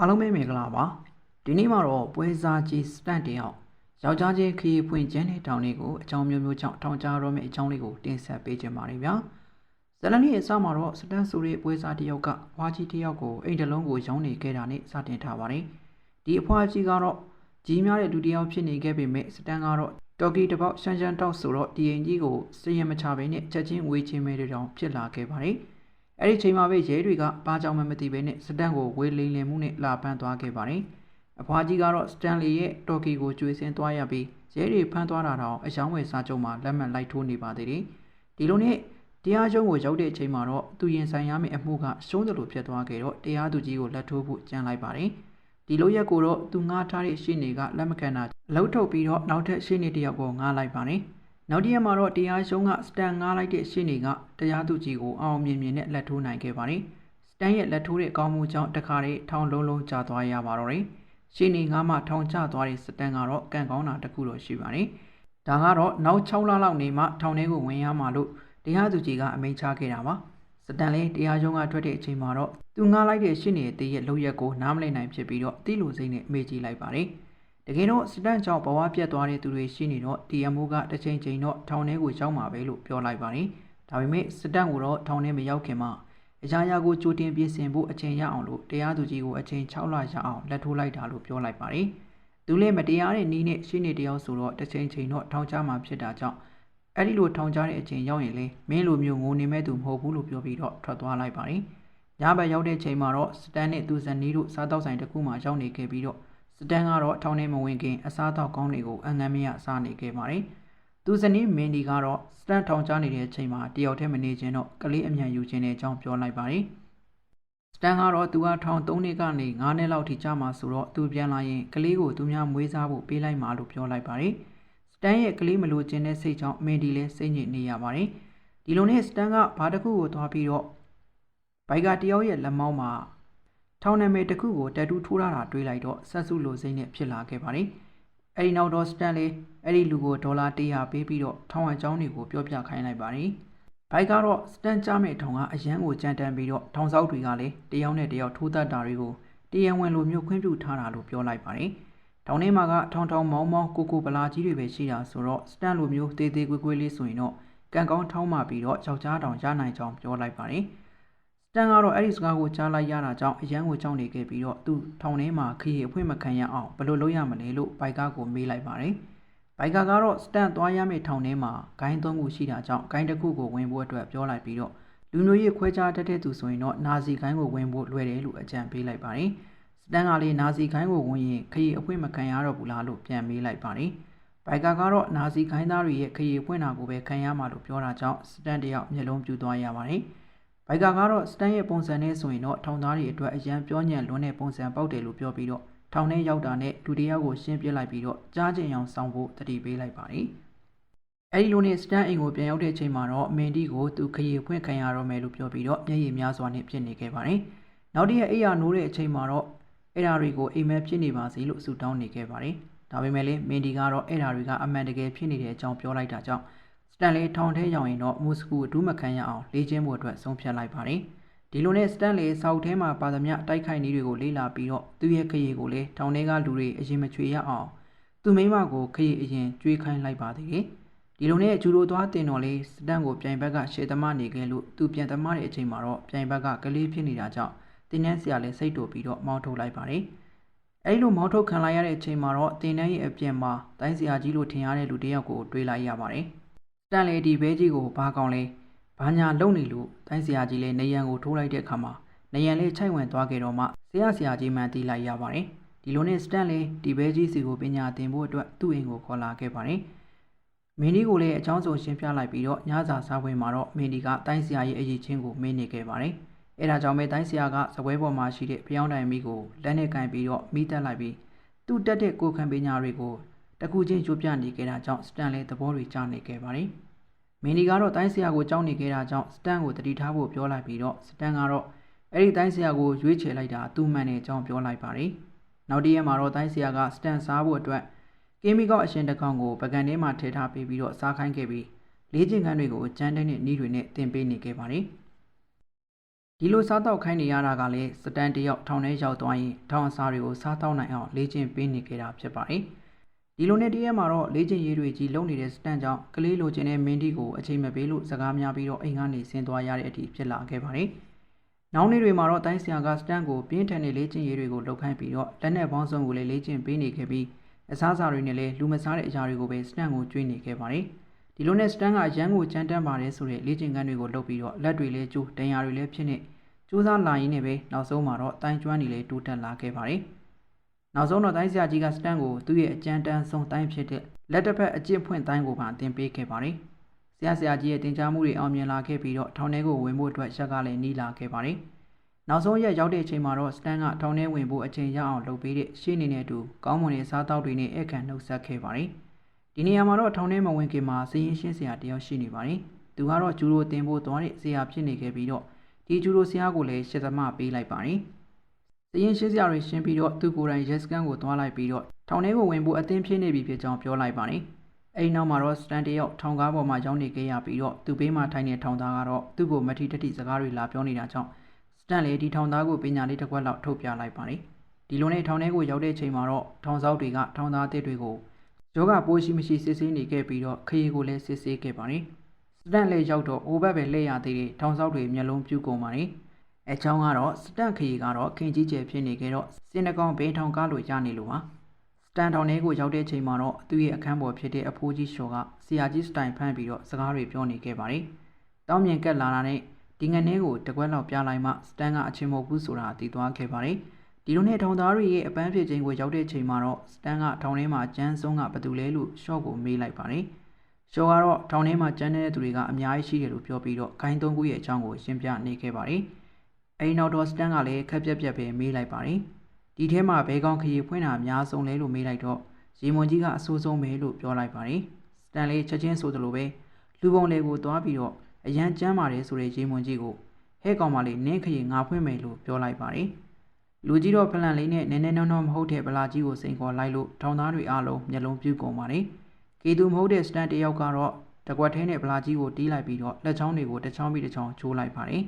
အားလုံးပဲမင်္ဂလာပါဒီနေ့မှာတော့ပွဲစားကြီးစတန့်တယောက်ယောက်ျားချင်းခရီးဖွင့်ကျန်းတဲ့တောင်လေးကိုအကြောင်းမျိုးမျိုးကြောင့်ထောင်ချရမယ့်အကြောင်းလေးကိုတင်ဆက်ပေးခြင်းပါတယ်ဗျာဇလနီရဲ့အစမှာတော့စတန့်ဆိုတဲ့ပွဲစားတယောက်ကဝါကြီးတယောက်ကိုအိမ်တလုံးကိုရောင်းနေခဲ့တာနဲ့စတင်ထားပါတယ်ဒီအဖွားကြီးကတော့ကြီးများတဲ့လူတစ်ယောက်ဖြစ်နေခဲ့ပေမဲ့စတန့်ကတော့တော်ကီတစ်ပေါက်ရှမ်းရှမ်းတောက်ဆိုတော့ဒီအိမ်ကြီးကိုစည်ရင်မချဘဲနဲ့ချက်ချင်းဝေးချင်းမဲတွေတောင်ဖြစ်လာခဲ့ပါတယ် အဲ့ဒီချိန်မှာပဲရဲတွေကဘာကြောင့်မှမသိဘဲနဲ့စတန်ကိုဝေလိန်လင်မှုနဲ့လာပန်းသွားခဲ့ပါတယ်။အဖွားကြီးကတော့စတန်လီရဲ့တော်ကီကိုကျွေးစင်းသွားရပြီးရဲတွေဖမ်းသွားတာတော့အယောင်းဝယ်စားကြုံမှာလက်မှတ်လိုက်ထိုးနေပါသေးတယ်။ဒီလိုနဲ့တရားရုံးကိုရောက်တဲ့အချိန်မှာတော့သူရင်ဆိုင်ရမယ့်အမှုကရှုံးတယ်လို့ဖြစ်သွားခဲ့တော့တရားသူကြီးကိုလက်ထိုးဖို့ကြံလိုက်ပါတယ်။ဒီလိုရက်ကိုတော့သူငှားထားတဲ့ရှင်းတွေကလက်မခံတာအလုပ်ထုတ်ပြီးတော့နောက်ထပ်ရှင်းနေတယောက်ကိုငှားလိုက်ပါတယ်။ နောက်တရက်မှာတော့တရားရှုံးကစတန်ငားလိုက်တဲ့ရှင်းတွေကတရားသူကြီးကိုအောင်မြင်မြင်နဲ့လက်ထိုးနိုင်ခဲ့ပါတယ်။စတန်ရဲ့လက်ထိုးတဲ့အကောင်းမှုကြောင့်တခါတည်းထောင်လုံးလုံးကျသွားရပါတော့တယ်။ရှင်းနေငါမှထောင်ကျသွားတဲ့စတန်ကတော့ကံကောင်းတာတစ်ခုတော့ရှိပါတယ်။ဒါကတော့နောက်6လလောက်နေမှထောင်ထဲကိုဝင်ရမှာလို့တရားသူကြီးကအမိန့်ချခဲ့တာပါ။စတန်လေးတရားရုံးကထွက်တဲ့အချိန်မှာတော့သူငားလိုက်တဲ့ရှင်းနေတဲ့ရဲ့လောက်ရက်ကိုနားမလည်နိုင်ဖြစ်ပြီးတော့တိလိုစိမ့်နဲ့မေ့ကြည့်လိုက်ပါတယ်။ တကယ်တော့စတန့်ကြောင့်ဘဝပြတ်သွားတဲ့သူတွေရှိနေတော့ဒီအမှုကတစ်ချိန်ချိန်တော့ထောင်ထဲကိုရောက်မှာပဲလို့ပြောလိုက်ပါတယ်။ဒါပေမဲ့စတန့်ကိုတော့ထောင်ထဲမရောက်ခင်မှာအရာရာကိုကြိုတင်ပြင်ဆင်ဖို့အချိန်ရအောင်လို့တရားသူကြီးကိုအချိန်6လရအောင်လက်ထိုးလိုက်တာလို့ပြောလိုက်ပါတယ်။သူလည်းမတရားတဲ့နီးနဲ့ရှင်းနေတယောက်ဆိုတော့တစ်ချိန်ချိန်တော့ထောင်ချမှာဖြစ်တာကြောင့်အဲ့ဒီလိုထောင်ချတဲ့အချိန်ရောက်ရင်လေမင်းလိုမျိုးငိုနေမဲ့သူမဟုတ်ဘူးလို့ပြောပြီးတော့ထွက်သွားလိုက်ပါတယ်။ညဘက်ရောက်တဲ့ချိန်မှာတော့စတန်နဲ့သူဇနီးတို့စားတောက်ဆိုင်တစ်ခုမှရောက်နေခဲ့ပြီးတော့ စတန်ကတော့ထောင်ထဲမဝင်ခင်အစားအသောက်ကောင်းတွေကိုအငမ်းမရစားနေခဲ့ပါတယ်။သူဇနီးမင်းဒီကတော့စတန်ထောင်ချနေတဲ့အချိန်မှာတယောက်တည်းမနေခြင်းတော့ကလေးအမြန်ယူခြင်းတဲ့အကြောင်းပြောလိုက်ပါတယ်။စတန်ကတော့သူကထောင်3နှစ်ကနေ9နှစ်လောက်ထိကြာမှဆိုတော့သူပြန်လာရင်ကလေးကိုသူများမွေးစားဖို့ပေးလိုက်မှလို့ပြောလိုက်ပါတယ်။စတန်ရဲ့ကလေးမလို့ခြင်းတဲ့စိတ်ကြောင့်မင်းဒီလည်းစိတ်ညစ်နေရပါတယ်။ဒီလိုနဲ့စတန်ကဘာတစ်ခုကိုသွားပြီးတော့ဘိုက်ကတယောက်ရဲ့လက်မောင်းမှာ ထောင်နာမည်တစ်ခုကိုတက်တူးထိုးထားတာတွေးလိုက်တော့ဆက်စုလိုစိမ့်နဲ့ဖြစ်လာခဲ့ပါတယ်။အဲဒီနောက်တော့စတန်လေးအဲ့ဒီလူကိုဒေါ်လာ100ပေးပြီးတော့ထောင်အကြောင်းတွေကိုပြောပြခိုင်းလိုက်ပါတယ်။ဘိုက်ကတော့စတန်ကြမဲ့ထောင်ကအရန်ကိုကြမ်းတမ်းပြီးတော့ထောင်ဆောက်တွေကလည်းတယောက်နဲ့တယောက်ထိုးတတ်တာတွေကိုတရားဝင်လိုမျိုးခွင့်ပြုထားတာလို့ပြောလိုက်ပါတယ်။ထောင်ထဲမှာကထောင်ထောင်မောင်းမောင်းကိုကိုပလာကြီးတွေပဲရှိတာဆိုတော့စတန်လိုမျိုးတေးသေးကွေးကွေးလေးဆိုရင်တော့ကံကောင်းထောင်းမှပြီးတော့ယောက်ျားတောင်ရနိုင်ကြောင်းပြောလိုက်ပါတယ်။ တန်ကတော့အဲ့ဒီစကားကိုကြားလိုက်ရတာကြောင့်အရန်ကိုကြောက်နေခဲ့ပြီးတော့သူထောင်ထဲမှာခရီးအဖွင့်မခံရအောင်ဘယ်လိုလုပ်ရမလဲလို့ဘိုက်ကားကိုမေးလိုက်ပါတယ်။ဘိုက်ကားကတော့စတန်သွားရမယ့်ထောင်ထဲမှာဂိုင်းသုံးခုရှိတာကြောင့်ဂိုင်းတစ်ခုကိုဝင်ဖို့အတွက်ပြောလိုက်ပြီးတော့လူမျိုးရေးခွဲခြားတတ်တဲ့သူဆိုရင်တော့နာဇီဂိုင်းကိုဝင်ဖို့လွယ်တယ်လို့အကြံပေးလိုက်ပါတယ်။စတန်ကလေးနာဇီဂိုင်းကိုဝင်ရင်ခရီးအဖွင့်မခံရတော့ဘူးလားလို့ပြန်မေးလိုက်ပါတယ်။ဘိုက်ကာကတော့နာဇီခိုင်းသားတွေရဲ့ခရီးဖွင့်တာကိုပဲခံရမှာလို့ပြောတာကြောင့်စတန်တယောက်မျက်လုံးပြူသွားရပါတယ်။ ဘိုက်ကာကတော့စတန်ရဲ့ပုံစံနဲ့ဆိုရင်တော့ထောင်သားတွေအတွက်အရန်ပြောညံ့လွန်းတဲ့ပုံစံပေါက်တယ်လို့ပြောပြီးတော့ထောင်ထဲရောက်တာနဲ့လူတယောက်ကိုရှင်းပြလိုက်ပြီးတော့ကြားကျင်အောင်ဆောင်ဖို့တတိပေးလိုက်ပါတယ်။အဲဒီလိုနဲ့စတန်အိမ်ကိုပြန်ရောက်တဲ့အချိန်မှာတော့မင်ဒီကိုသူခရီးဖွင့်ခံရတော့မယ်လို့ပြောပြီးတော့မျက်ရည်များစွာနဲ့ဖြစ်နေခဲ့ပါတယ်။နောက်တည့်ရက်အိယာနိုးတဲ့အချိန်မှာတော့အဲ့ဓာတွေကိုအိမ်မက်ဖြစ်နေပါစေလို့ဆုတောင်းနေခဲ့ပါတယ်။ဒါပေမဲ့လည်းမင်ဒီကတော့အဲ့ဓာတွေကအမှန်တကယ်ဖြစ်နေတဲ့အကြောင်းပြောလိုက်တာကြောင့် စတန်လီထောင်ထဲရောက်ရင်တော့မူစကူအတူးမခံရအောင်လေ့ကျင့်ဖို့အတွက်ဆုံးဖြတ်လိုက်ပါတယ်။ဒီလိုနဲ့စတန်လီစောက်ထဲမှာပါသမျှတိုက်ခိုက်နည်းတွေကိုလေ့လာပြီးတော့သူ့ရဲ့ခရီးကိုလည်းထောင်ထဲကလူတွေအရင်မချွေရအောင်သူ့မိမကိုခရီးအရင်ကြွေးခိုင်းလိုက်ပါသေးတယ်။ဒီလိုနဲ့ဂျူရိုသွားတင်တော်လေးစတန်ကိုပြိုင်ဘက်ကရှေ့သမားနေခဲ့လို့သူပြန်သမားတဲ့အချိန်မှာတော့ပြိုင်ဘက်ကကလေးဖြစ်နေတာကြောင့်တင်းနှန်းဆရာလည်းစိတ်တူပြီးတော့မောင်းထုတ်လိုက်ပါတယ်။အဲဒီလိုမောင်းထုတ်ခံလိုက်ရတဲ့အချိန်မှာတော့တင်းနှန်းရဲ့အပြင်မှာတိုင်းဆရာကြီးလိုထင်ရတဲ့လူတစ်ယောက်ကိုတွေးလိုက်ရပါတယ်။ တန်လေဒီဘဲကြီးကိုဘာကောင်လဲဘာညာလုံနေလို့တိုင်းဆရာကြီးလည်းနေရန်ကိုထိုးလိုက်တဲ့အခါမှာနေရန်လေးချိုက်ဝင်သွားခဲ့တော့မှဆရာဆရာကြီးမှန်သိလိုက်ရပါတယ်ဒီလိုနဲ့စတန်လေဒီဘဲကြီးစီကိုပညာသင်ဖို့အတွက်သူ့အိမ်ကိုခေါ်လာခဲ့ပါတယ်မင်းဒီကိုလည်းအချောင်းစုံရှင်းပြလိုက်ပြီးတော့ညစာစားပွဲမှာတော့မင်းဒီကတိုင်းဆရာရဲ့အရေးချင်းကိုမေးနေခဲ့ပါတယ်အဲဒါကြောင့်ပဲတိုင်းဆရာကစပွဲပေါ်မှာရှိတဲ့ဖျောင်းတိုင်မီကိုလက်နဲ့ကင်ပြီးတော့မိတက်လိုက်ပြီးသူ့တက်တဲ့ကိုခံပညာတွေကို တကူချင်းကြိုးပြနေခဲ့တာကြောင့်စတန်လည်းသဘောတွေကျနေခဲ့ပါတယ်။မင်းဒီကတော့တိုင်းဆရာကိုကြောက်နေခဲ့တာကြောင့်စတန်ကိုတတိထားဖို့ပြောလိုက်ပြီးတော့စတန်ကတော့အဲ့ဒီတိုင်းဆရာကိုရွေးချယ်လိုက်တာသူ့မှန်တဲ့အကြောင်းပြောလိုက်ပါတယ်။နောက်တရက်မှာတော့တိုင်းဆရာကစတန်စားဖို့အတွက်ကင်းမီကောက်အရှင်တကောင်ကိုပကံထဲမှာထည့်ထားပေးပြီးတော့စားခိုင်းခဲ့ပြီးလေးကျင်ခန်းတွေကိုကြမ်းတဲ့နှီးတွေနဲ့တင်ပေးနေခဲ့ပါတယ်။ဒီလိုစားတော့ခိုင်းနေရတာကလည်းစတန်တယောက်ထောင်ထဲရောက်သွားရင်ထောင်အစားတွေကိုစားတော့နိုင်အောင်လေ့ကျင့်ပေးနေကြတာဖြစ်ပါတယ် ဒီလိုနဲ့တရက်မှာတော့လေ့ကျင့်ရေးတွေကြီးလုပ်နေတဲ့စတန်ကြောင့်ကလေးလိုချင်တဲ့မင်းတီကိုအချိန်မပေးလို့စကားများပြီးတော့အိမ်ကနေဆင်းသွားရတဲ့အထိဖြစ်လာခဲ့ပါတယ်နောက်နေ့တွေမှာတော့တိုင်းဆရာကစတန်ကိုပြင်းထန်တဲ့လေ့ကျင့်ရေးတွေကိုလုပ်ခိုင်းပြီးတော့လက်နက်ပေါင်းစုံကိုလည်းလေ့ကျင့်ပေးနေခဲ့ပြီးအစားအစာတွေနဲ့လည်းလူမစားတဲ့အရာတွေကိုပဲစတန်ကိုကျွေးနေခဲ့ပါတယ်ဒီလိုနဲ့စတန်ကရန်ကိုကြမ်းတမ်းပါတယ်ဆိုတဲ့လေ့ကျင့်ခန်းတွေကိုလုပ်ပြီးတော့လက်တွေလည်းကျိုးတန်ရာတွေလည်းဖြစ်နေစူးစမ်းလာရင်းနဲ့ပဲနောက်ဆုံးမှာတော့တိုင်းကျွမ်းနေလေတိုးတက်လာခဲ့ပါတယ် နောက်ဆုံးတော့တိုင်းဆရာကြီးကစတန်ကိုသူ့ရဲ့အကြမ်းတမ်းဆုံးတိုင်းဖြစ်တဲ့လက်တစ်ဖက်အကျင့်ဖွင့်တိုင်းကိုပါတင်ပေးခဲ့ပါတယ်ဆရာဆရာကြီးရဲ့တင် जा မှုတွေအောင်မြင်လာခဲ့ပြီးတော့ထောင်ထဲကိုဝင်ဖို့အတွက်ရက်ကလည်းနီးလာခဲ့ပါတယ်နောက်ဆုံးရက်ရောက်တဲ့အချိန်မှာတော့စတန်ကထောင်ထဲဝင်ဖို့အချိန်ရအောင်လုပ်ပေးတဲ့ရှေ့နေနဲ့အတူကောင်းမွန်တဲ့စားတောက်တွေနဲ့ဧကန်နှုတ်ဆက်ခဲ့ပါတယ်ဒီနေရာမှာတော့ထောင်ထဲမဝင်ခင်မှာစည်ရင်ရှင်းဆရာတယောက်ရှိနေပါတယ်သူကတော့ဂျူရိုတင်ဖို့သွားတဲ့ဆရာဖြစ်နေခဲ့ပြီးတော့ဒီဂျူရိုဆရာကိုလည်းရှစ်သမပေးလိုက်ပါတယ် စည်ရင်ရှင်းဆရာတွေရှင်းပြီးတော့သူကိုယ်တိုင်ရက်စကန်ကိုသွားလိုက်ပြီးတော့ထောင်ထဲကိုဝင်ဖို့အသင်းဖြစ်နေပြီဖြစ်ကြောင်းပြောလိုက်ပါတယ်အဲဒီနောက်မှာတော့စတန်တယောက်ထောင်ကားပေါ်မှာရောက်နေခဲ့ရပြီးတော့သူ့ဘေးမှာထိုင်နေထောင်သားကတော့သူ့ကိုမထီတတိစကားတွေလာပြောနေတာကြောင့်စတန်လေဒီထောင်သားကိုပညာလေးတစ်ခွက်လောက်ထုတ်ပြလိုက်ပါတယ်ဒီလိုနဲ့ထောင်ထဲကိုရောက်တဲ့ချိန်မှာတော့ထောင်ဆောက်တွေကထောင်သားအသစ်တွေကိုယောဂပိုးရှိမရှိစစ်ဆေးနေခဲ့ပြီးတော့ခရီးကိုလည်းစစ်ဆေးခဲ့ပါတယ်စတန်လေရောက်တော့အိုဘက်ပဲလက်ရသေးတဲ့ထောင်ဆောက်တွေမျက်လုံးပြူကုန်ပါတယ် အချောင်းကတော့စတန်ခရီးကတော့ခင်ကြီးကျယ်ဖြစ်နေခဲ့တော့စင်တကောင်ဘေးထောင်ကားလိုရနေလို့ပါစတန်ထောင်ထဲကိုရောက်တဲ့ချိန်မှာတော့သူ့ရဲ့အခန်းပေါ်ဖြစ်တဲ့အဖိုးကြီးရှော်ကဆရာကြီးစတိုင်ဖမ်းပြီးတော့စကားတွေပြောနေခဲ့ပါတယ်တောင်းမြင်ကက်လာတာနဲ့ဒီငနေကိုတကွက်လောက်ပြလိုက်မှစတန်ကအချင်းမဟုတ်ဘူးဆိုတာသိသွားခဲ့ပါတယ်ဒီလိုနဲ့ထောင်သားတွေရဲ့အပန်းဖြစ်ခြင်းကိုရောက်တဲ့ချိန်မှာတော့စတန်ကထောင်ထဲမှာကျန်းဆုံးကဘယ်သူလဲလို့ရှော့ကိုမေးလိုက်ပါတယ်ရှော့ကတော့ထောင်ထဲမှာကျန်းနေတဲ့သူတွေကအများကြီးရှိတယ်လို့ပြောပြီးတော့ခိုင်းသုံးခုရဲ့အကြောင်းကိုရှင်းပြနေခဲ့ပါတယ် အဲဒီနောက်တော့စတန်ကလည်းခက်ပြက်ပြက်ပဲမေးလိုက်ပါတယ်ဒီထဲမှာဘဲကောင်းခရီးဖွင့်တာအများဆုံးလဲလို့မေးလိုက်တော့ရေမွန်ကြီးကအဆိုးဆုံးပဲလို့ပြောလိုက်ပါတယ်စတန်လေးချက်ချင်းဆိုသလိုပဲလူပုံတွေကိုသွားပြီးတော့အရန်ကျမ်းပါတယ်ဆိုတဲ့ရေမွန်ကြီးကိုဟဲ့ကောင်မလေးနင်းခရီငါဖွင့်မယ်လို့ပြောလိုက်ပါတယ်လူကြီးတော့ဖလန်လေးနဲ့နည်းနည်းနှောနှောမဟုတ်တဲ့ဗလာကြီးကိုစိန်ခေါ်လိုက်လို့ထောင်သားတွေအားလုံးမျက်လုံးပြူးကုန်ပါတယ်ကေသူမဟုတ်တဲ့စတန်တယောက်ကတော့တကွက်ထဲနဲ့ဗလာကြီးကိုတီးလိုက်ပြီးတော့လက်ချောင်းတွေကိုတစ်ချောင်းပြီးတစ်ချောင်းချိုးလိုက်ပါတယ်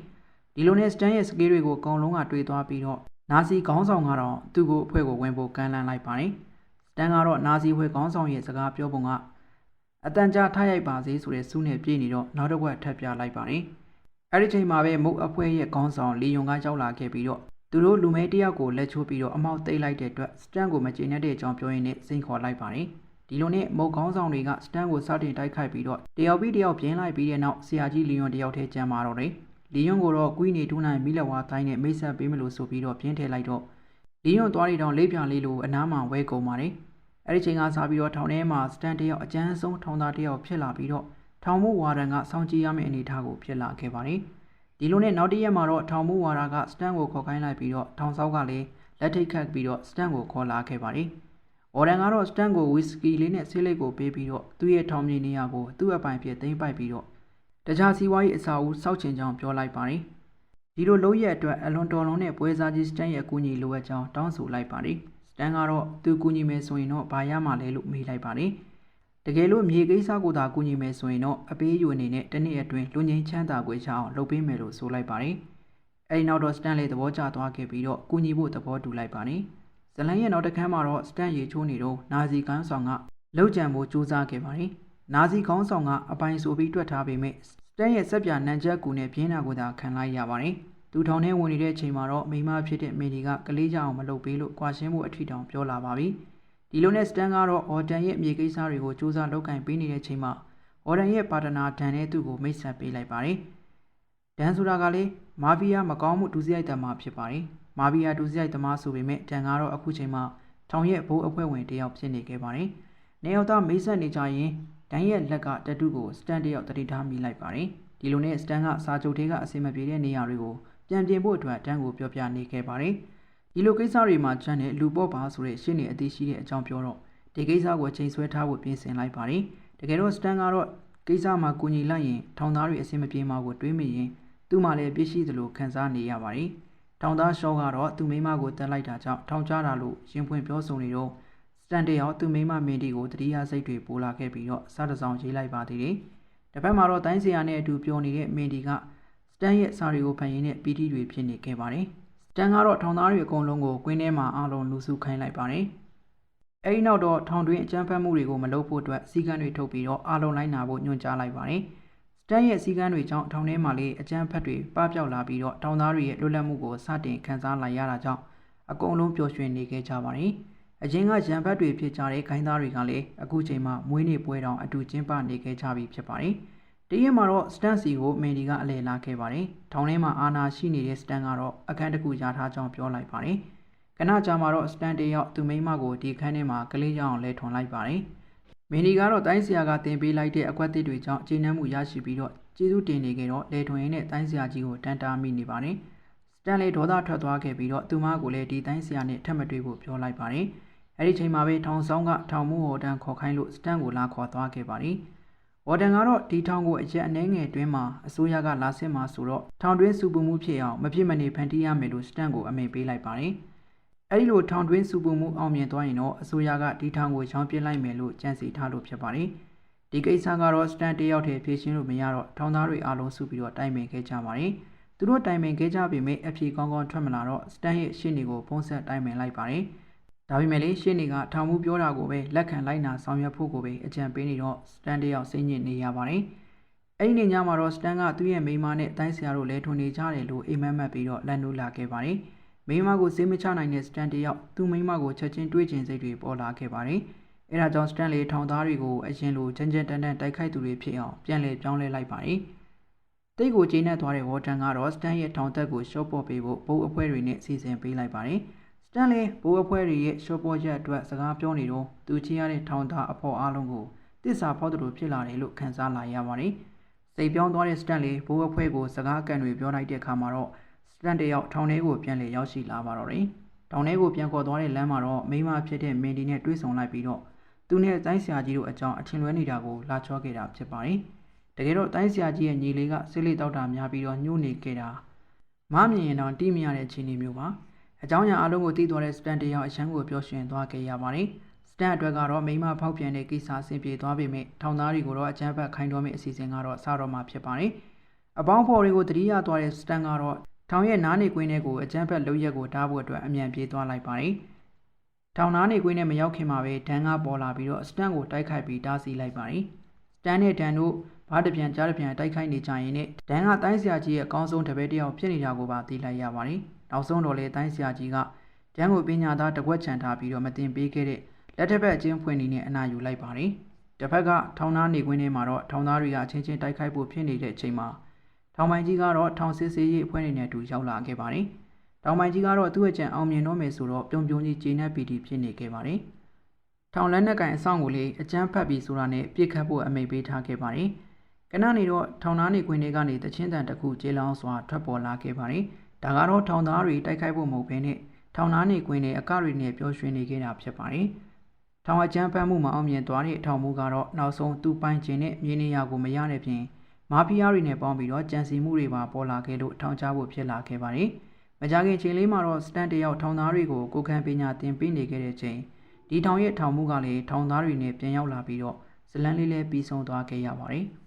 ဒီလိုနဲ့စတန်ရဲ့စကေးတွေကိုအကုန်လုံးကတွေးသွားပြီးတော့နာစီခေါင်းဆောင်ကတော့သူ့ကိုအဖွဲ့ကိုဝင်ဖို့ကမ်းလှမ်းလိုက်ပါတယ်စတန်ကတော့နာစီဖွဲ့ခေါင်းဆောင်ရဲ့စကားပြောပုံကအတန်ကြာထားရိုက်ပါစေဆိုတဲ့စူးနဲ့ပြေးနေတော့နောက်တစ်ခွက်ထပ်ပြလိုက်ပါတယ်။အဲဒီချိန်မှာပဲမုတ်အဖွဲ့ရဲ့ခေါင်းဆောင်လီယွန်ကရောက်လာခဲ့ပြီးတော့သူတို့လူမဲတယောက်ကိုလက်ချိုးပြီးတော့အမောက်သိမ်းလိုက်တဲ့အတွက်စတန်ကိုမကျေနပ်တဲ့အကြောင်းပြောရင်းနဲ့စိန်ခေါ်လိုက်ပါတယ်။ဒီလိုနဲ့မုတ်ခေါင်းဆောင်တွေကစတန်ကိုစတင်တိုက်ခိုက်ပြီးတော့တယောက်ပြီးတယောက်ပြင်းလိုက်ပြီးတဲ့နောက်ဆရာကြီးလီယွန်တယောက်ထဲကျန်မာတော့တယ်။ လီယွန်ကိုတော့ကွီးနေတူးနိုင်မိလက်ဝါတိုင်းနဲ့မိတ်ဆက်ပေးမလို့ဆိုပြီးတော့ပြင်းထည့်လိုက်တော့လီယွန်သွားရီတောင်လေးပြလေးလိုအနားမှာဝဲကုန်ပါတယ်။အဲ့ဒီချိန်ကစားပြီးတော့ထောင်ထဲမှာစတန်တယောက်အကျန်းဆုံးထောင်သားတယောက်ဖြစ်လာပြီးတော့ထောင်မှုဝါဒန်ကစောင့်ကြည့်ရမယ့်အနေအထားကိုဖြစ်လာခဲ့ပါတယ်။ဒီလိုနဲ့နောက်တစ်ရက်မှာတော့ထောင်မှုဝါဒကစတန်ကိုခေါ်ခိုင်းလိုက်ပြီးတော့ထောင်ဆောက်ကလည်းလက်ထိတ်ခတ်ပြီးတော့စတန်ကိုခေါ်လာခဲ့ပါတယ်။ဝါဒန်ကတော့စတန်ကိုဝီစကီလေးနဲ့ဆေးလိပ်ကိုပေးပြီးတော့သူ့ရဲ့ထောင်မြေနေရာကိုသူ့အပိုင်ဖြစ်သိမ်းပိုက်ပြီးတော့ တခြားစီးပွားရေးအစာအုပ်စောက်ချင်ကြောင်းပြောလိုက်ပါတယ်။ဒီလိုလုံးရဲ့အတွက်အလွန်တော်လုံးနဲ့ပွဲစားကြီးစတန်ရဲ့အကူအညီလိုအပ်ကြောင်းတောင်းဆိုလိုက်ပါတယ်။တန်းကတော့သူကူညီမယ်ဆိုရင်တော့ဘာရမှာလဲလို့မေးလိုက်ပါတယ်။တကယ်လို့မြေကိစ္စကိုသာကူညီမယ်ဆိုရင်တော့အပေးယူအနေနဲ့တနေ့အတွင်းလူငင်းချမ်းသာခွေချအောင်လုပ်ပေးမယ်လို့ဆိုလိုက်ပါတယ်။အဲဒီနောက်တော့စတန်လေသဘောကျသွားခဲ့ပြီးတော့ကူညီဖို့သဘောတူလိုက်ပါတယ်။ဇလန်ရဲ့နောက်တစ်ခန်းမှာတော့စတန်ရေချိုးနေတော့နာဇီကန်းဆောင်ကလောက်ကြံဖို့ကြိုးစားခဲ့ပါတယ်။ နာဇီကောင်းဆောင်ကအပိုင်ဆိုပြီးတွက်ထားပေမဲ့စတန်ရဲ့စက်ပြနန်ချက်ကူနဲ့ပြင်းတာကိုသာခံလိုက်ရပါတယ်။သူထောင်ထဲဝင်နေတဲ့အချိန်မှာတော့မိမဖြစ်တဲ့မင်းဒီကကလေးကြအောင်မလုပ်ပေးလို့ကွာရှင်းမှုအထီတောင်ပြောလာပါပြီ။ဒီလိုနဲ့စတန်ကတော့အော်တန်ရဲ့အမြေကိစ္စတွေကိုစူးစမ်းလုပ်ကင်ပေးနေတဲ့အချိန်မှာအော်တန်ရဲ့ပါတနာဒန်နဲ့သူ့ကိုမိတ်ဆက်ပေးလိုက်ပါတယ်။ဒန်ဆိုတာကလေမာဖီးယားမကောင်းမှုဒုစရိုက်တမဖြစ်ပါတယ်။မာဖီးယားဒုစရိုက်တမဆိုပေမဲ့ဒန်ကတော့အခုချိန်မှာထောင်ရဲ့ဘိုးအဖွဲ့ဝင်တယောက်ဖြစ်နေခဲ့ပါတယ်။နေရောက်သားမိတ်ဆက်နေကြရင် ဒန်ရဲ့လက်ကတတူးကိုစတန်တယောက်တတိထားမိလိုက်ပါတယ်။ဒီလိုနဲ့စတန်ကစာချုပ်တွေကအစီအမပြေတဲ့နေရာတွေကိုပြန်ပြင်ဖို့အတွက်တန်းကိုပြောပြနေခဲ့ပါတယ်။ဒီလိုကိစ္စတွေမှာချမ်းတဲ့လူပေါ့ပါဆိုတဲ့ရှင်းနေအသေးရှိတဲ့အကြောင်းပြောတော့ဒီကိစ္စကိုချိန်ဆွဲထားဖို့ပြင်ဆင်လိုက်ပါတယ်။တကယ်တော့စတန်ကတော့ကိစ္စမှာကူညီလိုက်ရင်ထောင်သားတွေအဆင်မပြေမှာကိုတွေးမိရင်သူ့မှာလည်းပြည့်ရှိသလိုခံစားနေရပါတယ်။ထောင်သားရှော့ကတော့သူ့မိမကိုတက်လိုက်တာကြောင့်ထောင်ချတာလို့ရင်ဖွင့်ပြောဆိုနေတော့ စတန်တယောက်သူ့မိမမင်းတီကိုတတိယစိတ်တွေပိုလာခဲ့ပြီးတော့စားတစောင်းရေးလိုက်ပါသေးတယ်။တစ်ဖက်မှာတော့တိုင်းစရာနဲ့အတူပြောနေတဲ့မင်းတီကစတန်ရဲ့စာတွေကိုဖန်ရင်းနဲ့ပီတီတွေဖြစ်နေခဲ့ပါတယ်စတန်ကတော့ထောင်သားတွေအကုန်လုံးကိုကွင်းထဲမှာအားလုံးလူစုခိုင်းလိုက်ပါတယ်အဲဒီနောက်တော့ထောင်တွင်းအကြမ်းဖက်မှုတွေကိုမလုပ်ဖို့အတွက်စီကံတွေထုတ်ပြီးတော့အားလုံးလိုက်နာဖို့ညွှန်ကြားလိုက်ပါတယ်စတန်ရဲ့စီကံတွေကြောင့်ထောင်ထဲမှာလေအကြမ်းဖက်တွေပပျောက်လာပြီးတော့ထောင်သားတွေရဲ့လွတ်လပ်မှုကိုစတင်ခန်းစားလိုက်ရတာကြောင့်အကုန်လုံးပျော်ရွှင်နေခဲ့ကြပါတယ် အရင်ကရန်ဘတ်တွေဖြစ်ကြတဲ့ခိုင်းသားတွေကလည်းအခုချိန်မှာမွေးနေ့ပွဲတောင်အတူကျင်းပနေခဲ့ကြပြီဖြစ်ပါတယ်။တရက်မှာတော့စတန်စီကိုမန်ဒီကအလဲလာခဲ့ပါတယ်။ထောင်ထဲမှာအာနာရှိနေတဲ့စတန်ကတော့အခန်းတစ်ခုရထားကြောင်းပြောလိုက်ပါတယ်။ခဏကြာမှာတော့စတန်တယောက်သူမိန်းမကိုဒီခန်းထဲမှာကလေးကြောင်လဲထွန်လိုက်ပါတယ်။မန်ဒီကတော့တိုင်းဆရာကတင်ပေးလိုက်တဲ့အကွက်သစ်တွေကြောင့်ကျေနပ်မှုရရှိပြီးတော့ကျေးဇူးတင်နေခဲ့တော့လဲထွန်ရင်းနဲ့တိုင်းဆရာကြီးကိုတန်တာမိနေပါတယ်။စတန်လေဒေါသထွက်သွားခဲ့ပြီးတော့သူမကိုလည်းဒီတိုင်းဆရာနဲ့ထပ်မတွေ့ဖို့ပြောလိုက်ပါတယ်။ အဲဒီချိန်မှာပဲထောင်ဆောင်ကထောင်မှုဟော်တန်ခေါ်ခိုင်းလို့စတန်ကိုလာခေါ်သွားခဲ့ပါတယ်။ဝေါ်တန်ကတော့ဒီထောင်ကိုအရက်အနှဲငယ်တွင်းမှာအစိုးရကလာစစ်မှာဆိုတော့ထောင်တွင်းစုပူမှုဖြစ်အောင်မဖြစ်မနေဖန်တီးရမယ်လို့စတန်ကိုအမိန့်ပေးလိုက်ပါတယ်။အဲဒီလိုထောင်တွင်းစုပူမှုအောင်မြင်သွားရင်တော့အစိုးရကဒီထောင်ကိုရောင်းပြစ်လိုက်မယ်လို့ကြံစီထားလို့ဖြစ်ပါတယ်။ဒီကိစ္စကတော့စတန်တယောက်တည်းဖြေရှင်းလို့မရတော့ထောင်သားတွေအားလုံးစုပြီးတော့တိုင်ပင်ခဲ့ကြပါတယ်။သူတို့တိုင်ပင်ခဲ့ကြပေမဲ့အဖြေကောင်းကောင်းထွက်မလာတော့စတန်ရဲ့ရှင်းနေကိုပုံဆက်တိုင်ပင်လိုက်ပါတယ်။ ဒါပေမဲ့လေရှင်းနေကထောင်မှုပြောတာကိုပဲလက်ခံလိုက်နာဆောင်ရွက်ဖို့ကိုပဲအကြံပေးနေတော့စတန်တယောက်စိတ်ညစ်နေရပါတယ်။အဲ့ဒီနေ့ညမှာတော့စတန်ကသူ့ရဲ့မိန်းမနဲ့အတိုင်းဆရာတို့လဲထွန်နေကြတယ်လို့အိမ်မက်မက်ပြီးတော့လက်နိုးလာခဲ့ပါတယ်။မိန်းမကိုစေးမချနိုင်တဲ့စတန်တယောက်သူ့မိန်းမကိုချက်ချင်းတွေးကျင်စိတ်တွေပေါ်လာခဲ့ပါတယ်။အဲဒါကြောင့်စတန်လေထောင်သားတွေကိုအရင်လိုကြမ်းကြမ်းတမ်းတမ်းတိုက်ခိုက်သူတွေဖြစ်အောင်ပြန်လည်ပြောင်းလဲလိုက်ပါတယ်။တိတ်ကိုကျင်းနဲ့သွားတဲ့ဝေါ်တန်ကတော့စတန်ရဲ့ထောင်သက်ကိုရှော့ပေါ်ပေးဖို့ဘိုးအဖွဲ့တွေနဲ့စီစဉ်ပေးလိုက်ပါတယ်။စ တန်လေဘိုးအဖွဲ့တွေရဲ့ရှော့ပေါ်ချက်အတွက်စကားပြောနေတော့သူချီရတဲ့ထောင်သားအဖို့အားလုံးကိုတစ္ဆာဖောက်သူတို့ဖြစ်လာတယ်လို့ခန်းစားလာရပါတယ်။စိတ်ပြောင်းသွားတဲ့စတန်လေဘိုးအဖွဲ့ကိုစကားအကန်တွေပြောလိုက်တဲ့အခါမှာတော့စတန်တယောက်ထောင်ထဲကိုပြန်လည်ရောက်ရှိလာပါတော့တယ်။ထောင်ထဲကိုပြန်ခေါ်သွားတဲ့လမ်းမှာတော့မိန်းမဖြစ်တဲ့မင်ဒီနဲ့တွေ့ဆုံလိုက်ပြီးတော့သူနဲ့တိုင်းဆရာကြီးတို့အကြောင်းအထင်လွဲနေတာကိုလာချောခဲ့တာဖြစ်ပါတယ်။တကယ်တော့တိုင်းဆရာကြီးရဲ့ညီလေးကစိလိတောက်တာများပြီးတော့ညှို့နေခဲ့တာမမြင်ရင်တော့တီးမရတဲ့အခြေအနေမျိုးပါ။ အကြောင်းအရာအလုံးကိုသိသွားတဲ့စတန်တယောက်အရန်ကိုပြောရှင်သွားခဲ့ရပါတယ်။စတန်အတွက်ကတော့မိမဖောက်ပြန်တဲ့ကိစ္စဆင်ပြေသွားပေမဲ့ထောင်သားတွေကိုတော့အကြမ်းဖက်ခိုင်းတော်မယ့်အစီအစဉ်ကတော့စတော့မှာဖြစ်ပါတယ်။အပေါင်းဖော်တွေကိုတတိယသွားတဲ့စတန်ကတော့ထောင်ရဲ့နားနေကွင်းထဲကိုအကြမ်းဖက်လုပ်ရက်ကိုတားဖို့အတွက်အမြန်ပြေးသွားလိုက်ပါတယ်။ထောင်နားနေကွင်းထဲမရောက်ခင်မှာပဲဒန်ကပေါ်လာပြီးတော့စတန်ကိုတိုက်ခိုက်ပြီးတားဆီးလိုက်ပါတယ်။စတန်နဲ့ဒန်တို့ဘားတပြန်ကြားတပြန်တိုက်ခိုက်နေကြရင်နဲ့ဒန်ကတိုင်းဆရာကြီးရဲ့အကောင်းဆုံးတပည့်တယောက်ဖြစ်နေတာကိုပါသိလိုက်ရပါတယ်။ နောက်ဆုံးတော့လေတိုင်းဆရာကြီးကဒန်ကိုပညာသားတကွက်ချန်ထားပြီးတော့မတင်ပေးခဲ့တဲ့လက်ထက်ဘက်အချင်းဖွင့်နေနဲ့အနာယူလိုက်ပါတယ်။တစ်ဖက်ကထောင်သားနေကွင်းထဲမှာတော့ထောင်သားတွေကအချင်းချင်းတိုက်ခိုက်ဖို့ဖြစ်နေတဲ့အချိန်မှာထောင်ပိုင်ကြီးကတော့ထောင်စစ်စေးရေးအဖွဲ့နေနဲ့အတူရောက်လာခဲ့ပါတယ်။ထောင်ပိုင်ကြီးကတော့သူ့ရဲ့ကြံအောင်မြင်တော့မယ်ဆိုတော့ပြုံပြုံကြီးကျေနပ်ပီတီဖြစ်နေခဲ့ပါတယ်။ထောင်လက်နက်ကင်အဆောင်ကိုလေအကျန်းဖတ်ပြီးဆိုတာနဲ့ပြစ်ခတ်ဖို့အမိန့်ပေးထားခဲ့ပါတယ်။ကနနေတော့ထောင်သားနေခွင်တွေကနေတချင်းတန်တစ်ခုကျေလောင်းစွာထွက်ပေါ်လာခဲ့ပါတယ်။ ဒါကတော့ထောင်သားတွေတိုက်ခိုက်ဖို့မဟုတ်ဘဲနဲ့ထောင်သားနေခွင်တွေအကတွေနဲ့ပျော်ရွှင်နေခဲ့တာဖြစ်ပါတယ်။ထောင်အကျန်းဖတ်မှုမှာအောင်မြင်သွားတဲ့အထောင်မူကတော့နောက်ဆုံးသူ့ပိုင်ခြင်းနဲ့မြေနေရာကိုမရတဲ့ပြင်မာဖီးယားတွေနဲ့ပေါင်းပြီးတော့ကြံစီမှုတွေပါပေါ်လာခဲ့လို့ထောင်ချဖို့ဖြစ်လာခဲ့ပါတယ်။မကြခင်ချိန်လေးမှာတော့စတန်တယောက်ထောင်သားတွေကိုကိုခံပညာသင်ပေးနေခဲ့တဲ့ချိန်ဒီထောင်ရဲ့ထောင်မှုကလည်းထောင်သားတွေနဲ့ပြန်ရောက်လာပြီးတော့ဇလန်းလေးလည်းပြီးဆုံးသွားခဲ့ရပါတယ်။